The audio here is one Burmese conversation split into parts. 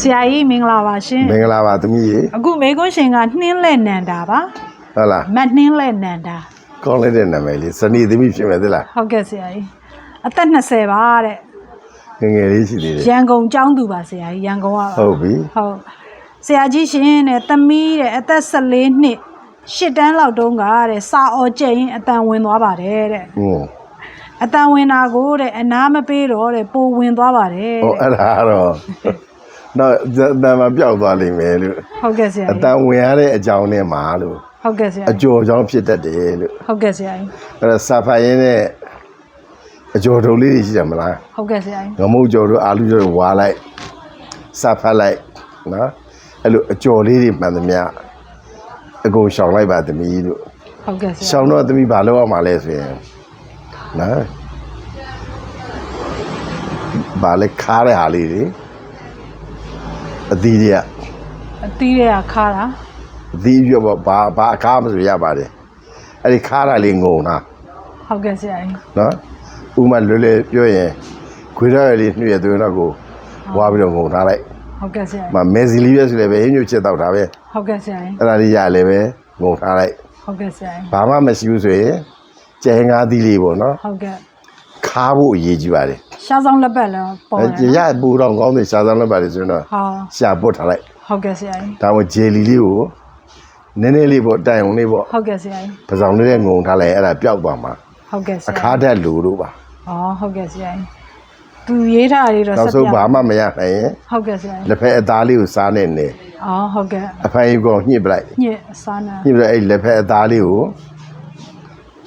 ဆရာကြီးမင်္ဂလာပါရှင်မင်္ဂလာပါသမီးရေအခုမေကွန်းရှင်ကနှင်းလက်နန္တာပါဟုတ်လားမတ်နှင်းလက်နန္တာကောင်းလိုက်တဲ့နာမည်လေးစနီသမီးဖြစ်မယ်သလားဟုတ်ကဲ့ဆရာကြီးအသက်20ပါတဲ့ငယ်ငယ်လေးရှိသေးတယ်ရန်ကုန်ကျောင်းသူပါဆရာကြီးရန်ကုန်ကပါဟုတ်ပြီဟုတ်ဆရာကြီးရှင်တဲ့သမီးတဲ့အသက်14နှစ်ရှစ်တန်းလောက်တုန်းကတဲ့စာအော်ကျက်ရင်အတန်ဝင်သွားပါတယ်တဲ့ဟွန်းအတန်ဝင်တာကိုတဲ့အနာမပေးတော့တဲ့ပိုဝင်သွားပါတယ်ဟောတဲ့အဲ့ဒါက တော့တော့အတန်မှာပျောက်သွားလိမ့်မယ်လို့ဟုတ်ကဲ့ဆရာအကြီးတန်ဝင်ရတဲ့အကြောင်းနဲ့မှာလို့ဟုတ်ကဲ့ဆရာအကြီးကျော်ကြောင့်ဖြစ်တတ်တယ်လို့ဟုတ်ကဲ့ဆရာကြီးအဲ့ဒါစာဖတ်ရင်းနဲ့အကျော်တုံးလေးတွေရှိတယ်မလားဟုတ်ကဲ့ဆရာကြီးငမုတ်ကျော်တို့အာလူကျော်တို့ဝါလိုက်စာဖတ်လိုက်နော်အဲ့လိုအကျော်လေးတွေမှန်သမျှအကုန်ရှောင်လိုက်ပါသမီးလို့ဟုတ်ကဲ့ဆရာရှောင်းတော့သမီးဘာလုပ်အောင်မလဲဆိုရင်နော်ဘာလဲခါတဲ့ဟာလေးတွေ အသီးတွေကအသီးတွေကခါတာအသီးပြောပေါ့ဘာဘာအခါမဆိုရပါတယ်အဲ့ဒီခါတာလေးငုံတာဟုတ်ကဲ့ဆရာကြီးနော်ဥမာလွယ်လွယ်ပြောရင်ခွေရရလေးနှွေရသွင်းတော့ကိုဝါပြီးတော့ငုံထားလိုက်ဟုတ်ကဲ့ဆရာမမဲစီလေးပဲဆိုလည်းပဲဟင်းညွတ်ချက်တော့တာပဲဟုတ်ကဲ့ဆရာကြီးအဲ့ဒါလေးရလည်းပဲငုံထားလိုက်ဟုတ်ကဲ့ဆရာကြီးဘာမှမရှိဘူးဆိုရင်ကျဲငါးသီးလေးပေါ့နော်ဟုတ်ကဲ့ ထားဖို့အရေးကြီးပါတယ်ရှားဆောင်လက်ပတ်လည်းပေါ်တယ်နော်ရပူတော့ကောင်းတယ်ရှားဆောင်လက်ပတ်လေဆိုရင်တော့ဟာရှာပွတ်ထားလိုက်ဟုတ်ကဲ့ဆရာကြီးဒါမှဂျယ်လီလေးကိုနည်းနည်းလေးပေါ့တိုင်ုံလေးပေါ့ဟုတ်ကဲ့ဆရာကြီးပစောင်လေးနဲ့ငုံထားလိုက်အဲ့ဒါပျောက်သွားမှာဟုတ်ကဲ့ဆရာအခါဓာတ်လိုလို့ပါဩဟုတ်ကဲ့ဆရာကြီးသူရေးထားလေးတော့နောက်ဆက်ဆုံးပြဘာမှမရနိုင်ရင်ဟုတ်ကဲ့ဆရာကြီးလက်ဖက်အသားလေးကိုစားနေနေဩဟုတ်ကဲ့အဖိုင်ကောင်ညှစ်ပလိုက်ညစ်အစားနာညှစ်ပြီးတော့အဲ့လက်ဖက်အသားလေးကို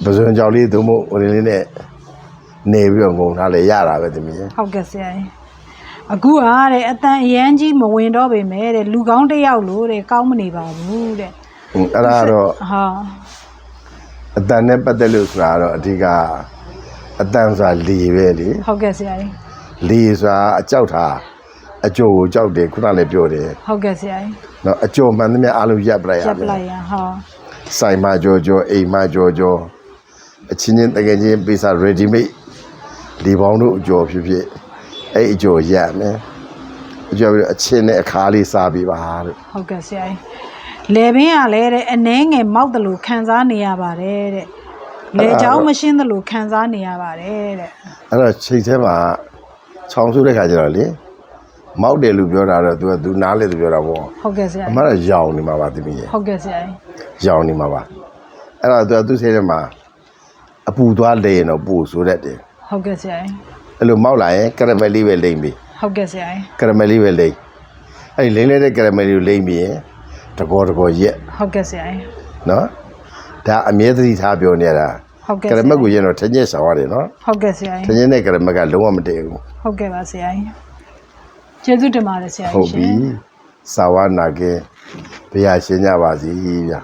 ပဇွန်ကြောင်လေးသို့မဟုတ်ဝင်လေးနဲ့ နေပြီးတော့ငုံထားလေရတာပဲတမီးဟုတ်ကဲ့ဆရာကြီးအခုအားတဲ့အတန်အရန်ကြီးမဝင်တော့ပေမဲ့တဲ့လူကောင်းတစ်ယောက်လို့တဲ့ကောင်းမနေပါဘူးတဲ့ဟွန်းအဲ့ဒါကတော့ဟာအတန်နဲ့ပတ်သက်လို့ဆိုတာကတော့အဓိကအတန်ဆိုတာလီပဲလေဟုတ်ကဲ့ဆရာကြီးလီဆိုတာအကြောက်တာအကျိုးကိုကြောက်တယ်ခုနလည်းပြောတယ်ဟုတ်ကဲ့ဆရာကြီးနော်အကျိုးမှန်သမျှအားလုံးရပ်ပလိုက်ရရပ်ပမယ်လိုက်ရန်ဟာစိုင်မကြောကြောအိမ်မကြောကြောအချင်းချင်းတကယ်ချင်းပိစာ ready made ဒီပေါင်းတို့အကျော်ဖြစ်ဖြစ်အဲ့အကျော်ရပ်မယ်အကျော်ပြီးတော့အချင်းနဲ့အခါလေးစားပြီးပါလို့ ဟုတ်ကဲ့ဆရာကြီးလေဘင်းကလည်းတဲ့အနှဲငယ်မောက်တယ်လို့ခံစားနေရပါတယ်တဲ့လေချောင်းမရှင်းတယ်လို့ခံစားနေရပါတယ်တဲ့ အဲ့တော့ချိန်ထဲမှာချောင်းစုတဲ့ခါကျတော့လေမောက်တယ်လို့ပြောတာတော့ तू က तू နားလေသူပြောတာပေါ့ ဟုတ်ကဲ့ဆရာ အ ကြီး မှန်တော့ရောင်နေမှာပါသမီးရဲ့ ဟုတ်ကဲ့ဆရာကြီး ရောင်နေမှာပါအဲ့တော့ तू ကသူ့စိတ်ထဲမှာအပူသွားလေရင်တော့ပူဆိုတတ်တယ် ဟုတ်ကဲ့ဆရာကြီးအဲ့လိုမောက်လာရင်ကရမယ်လေးပဲလိမ့်ပြီဟုတ်ကဲ့ဆရာကြီးကရမယ်လေးပဲလိမ့်အဲ့ဒီလိမ့်လိုက်တဲ့ကရမယ်လေးကိုလိမ့်ပြီးရင်တကောတကောရက်ဟုတ်ကဲ့ဆရာကြီးနော်ဒါအမြဲတမ်းထားပြောနေရတာဟုတ်ကဲ့ကရမယ်ကိုရင်တော့ထညက်ဆောင်ရတယ်နော်ဟုတ်ကဲ့ဆရာထကြီးညက်နဲ့ကရမယ်ကလုံးဝမတည့်ဘူးဟုတ်ကဲ့ပါဆရာကြီးကျေးဇူးတင်ပါတယ်ဆရာဟုတ်ကြီးရှပြီင်စာဝနာကေဘုရားရှင်ကြပါစီဗျာ